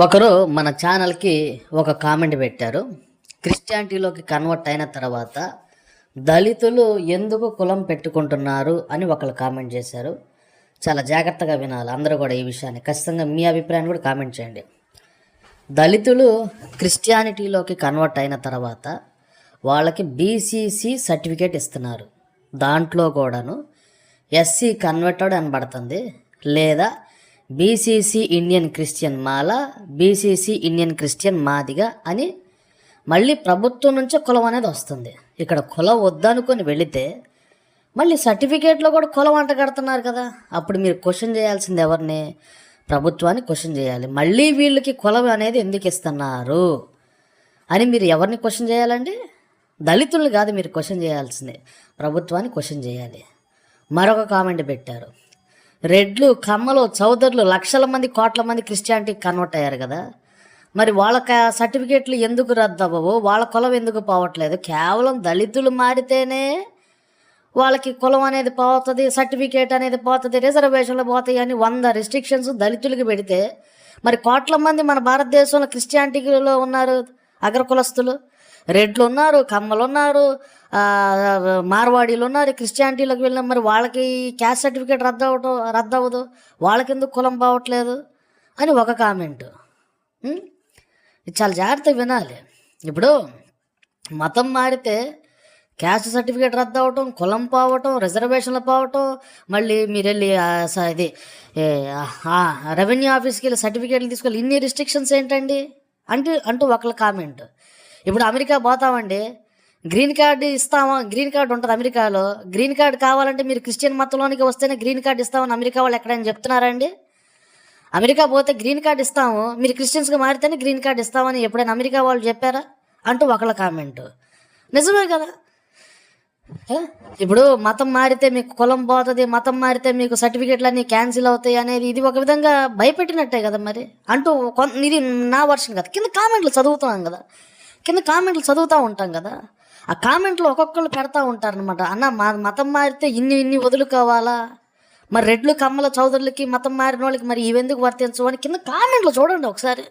ఒకరు మన ఛానల్కి ఒక కామెంట్ పెట్టారు. క్రిస్టియానిటీలోకి కన్వర్ట్ అయిన తర్వాత దళితులు ఎందుకు కులం పెట్టుకుంటున్నారు అని ఒకరు కామెంట్ చేశారు. చాలా జాగ్రత్తగా వినాలి. అందరూ కూడా ఈ విషయాన్ని ఖచ్చితంగా మీ అభిప్రాయాన్ని కూడా కామెంట్ చేయండి. దళితులు క్రిస్టియానిటీలోకి కన్వర్ట్ అయిన తర్వాత వాళ్ళకి బీసీసీ సర్టిఫికేట్ ఇస్తున్నారు. దాంట్లో కూడాను ఎస్సీ కన్వర్టెడ్ అని పడుతుంది. లేదా BCC Indian Christian Mala BCC Indian Christian Madiga అని మళ్ళీ ప్రభుత్వం నుంచే కులం అనేది వస్తుంది. ఇక్కడ కులం వద్దనుకొని వెళితే మళ్ళీ సర్టిఫికేట్లో కూడా కులం అంట కడుతున్నారు కదా. అప్పుడు మీరు క్వశ్చన్ చేయాల్సింది ఎవరిని? ప్రభుత్వాన్ని క్వశ్చన్ చేయాలి. మళ్ళీ వీళ్ళకి కులం అనేది ఎందుకు ఇస్తున్నారు అని మీరు ఎవరిని క్వశ్చన్ చేయాలండి? దళితుల్ని కాదు మీరు క్వశ్చన్ చేయాల్సిందే. ప్రభుత్వాన్ని క్వశ్చన్ చేయాలి. మరొక కామెంట్ పెట్టారు. రెడ్లు కమ్మలు చౌదరులు లక్షల మంది కోట్ల మంది క్రిస్టియానిటీకి కన్వర్ట్ అయ్యారు కదా. మరి వాళ్ళకి సర్టిఫికేట్లు ఎందుకు రద్దు అవ్వవు? వాళ్ళ కులం ఎందుకు పోవట్లేదు? కేవలం దళితులు మారితేనే వాళ్ళకి కులం అనేది పోతుంది సర్టిఫికేట్ అనేది పోతుంది రిజర్వేషన్లు పోతాయి అని వంద రెస్ట్రిక్షన్స్ దళితులకి పెడితే మరి కోట్ల మంది మన భారతదేశంలో క్రిస్టియానిటీలో ఉన్నారు అగ్రకులస్తులు. రెడ్లు ఉన్నారు కమ్మలు ఉన్నారు మార్వాడీలు ఉన్నారు క్రిస్టియానిటీలోకి వెళ్ళిన మరి వాళ్ళకి క్యాస్ట్ సర్టిఫికేట్ రద్దు అవటం రద్దు అవ్వదు వాళ్ళకెందుకు కులం పోవట్లేదు అని ఒక కామెంట్. చాలా జాగ్రత్తగా వినాలి. ఇప్పుడు మతం మారితే క్యాస్ట్ సర్టిఫికేట్ రద్దు అవటం కులం పోవటం రిజర్వేషన్లు పోవటం మళ్ళీ మీరు వెళ్ళి స- ఇది రెవెన్యూ ఆఫీస్కి వెళ్ళి సర్టిఫికేట్లు తీసుకోవాలి ఇన్ని రిస్ట్రిక్షన్స్ ఏంటండి? అంటూ అంటూ ఒకళ్ళ కామెంట్. ఇప్పుడు అమెరికా పోతామండి. గ్రీన్ కార్డు ఇస్తామా? గ్రీన్ కార్డు ఉంటుంది అమెరికాలో. గ్రీన్ కార్డు కావాలంటే మీరు క్రిస్టియన్ మతంలోనికి వస్తేనే గ్రీన్ కార్డు ఇస్తామని అమెరికా వాళ్ళు ఎక్కడైనా చెప్తున్నారండి? అమెరికా పోతే గ్రీన్ కార్డు ఇస్తాము. మీరు క్రిస్టియన్స్గా మారితేనే గ్రీన్ కార్డు ఇస్తామని ఎప్పుడైనా అమెరికా వాళ్ళు చెప్పారా? అంటూ ఒకళ్ళ కామెంట్. నిజమే కదా? ఇప్పుడు మతం మారితే మీకు కులం పోతుంది మతం మారితే మీకు సర్టిఫికేట్లు అన్నీ క్యాన్సిల్ అవుతాయి అనేది ఇది ఒక విధంగా భయపెట్టినట్టే కదా మరి? అంటూ ఇది నా వర్షన్ కదా. కింద కామెంట్లు చదువుతున్నాం కదా. కింద కామెంట్లు చదువుతూ ఉంటాం కదా. ఆ కామెంట్లు ఒక్కొక్కరు పెడతా ఉంటారనమాట అన్న మా మతం మారితే ఇన్ని ఇన్ని వదులుకోవాలా? మరి రెడ్లు కమ్మల చౌదరులకి మతం మారిన వాళ్ళకి మరి ఇవెందుకు వర్తించవు అని కింద కామెంట్లు చూడండి ఒకసారి.